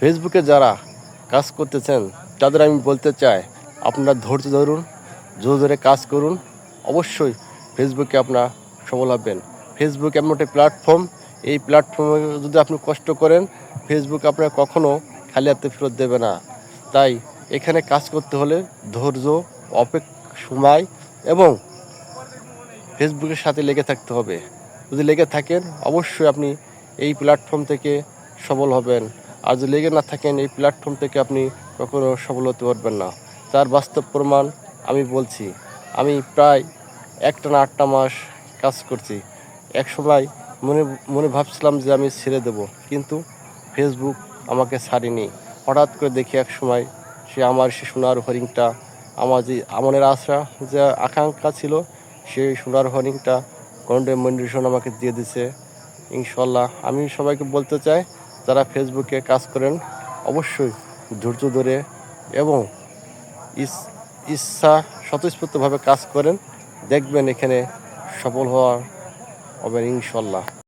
ফেসবুকে যারা কাজ করতেছেন, তাদের আমি বলতে চাই, আপনারা ধৈর্য ধরুন, জোর ধরে কাজ করুন। অবশ্যই ফেসবুকে আপনার সফল হবেন। ফেসবুক এমন একটা প্ল্যাটফর্ম এই প্ল্যাটফর্মে যদি আপনি কষ্ট করেন, ফেসবুক আপনার কখনও খালি হাতে ফেরত দেবে না। তাই এখানে কাজ করতে হলে ধৈর্য অপেক সময় এবং ফেসবুকের সাথে লেগে থাকতে হবে। যদি লেগে থাকেন, অবশ্যই আপনি এই প্ল্যাটফর্ম থেকে সফল হবেন। আর যদি লেগে না থাকেন এই প্ল্যাটফর্ম থেকে আপনি কখনো সফল হতে পারবেন না। তার বাস্তব প্রমাণ আমি বলছি, আমি প্রায় একটা না আটটা মাস কাজ করছি। এক সময় মনে মনে ভাবছিলাম যে আমি ছেড়ে দেব, কিন্তু ফেসবুক আমাকে ছাড়েনি। হঠাৎ করে দেখি এক সময় সে আমার সে সোনার হরিংটা আমার যে আমনের আশা, যে আকাঙ্ক্ষা ছিল সেই সোনার হরিংটা কন্ডে মন্ডিশন আমাকে দিয়ে দিছে। ইনশাল্লাহ আমি সবাইকে বলতে চাই যারা ফেসবুকে কাজ করেন, অবশ্যই ধৈর্য ধরে এবং ইচ্ছা স্বতঃস্ফূর্তভাবে কাজ করেন, দেখবেন এখানে সফল হওয়ার হবেন ইনশাল্লাহ